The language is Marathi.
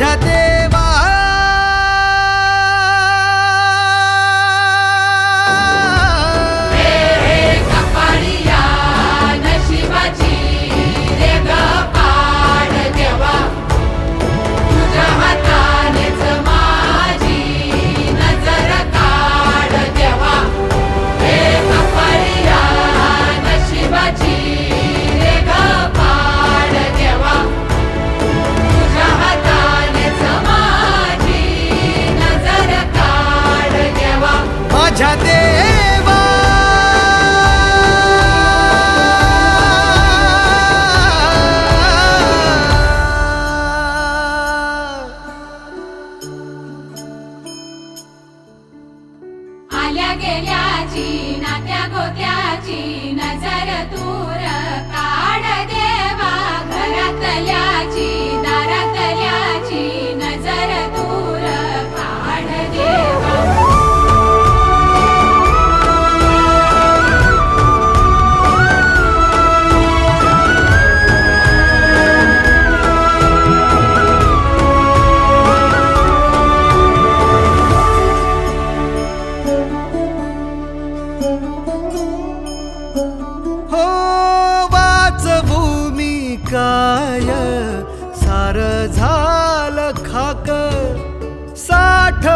माझ्या माझ्या देवा. आल्या गेल्याची काय? सार झालं खाक. साठ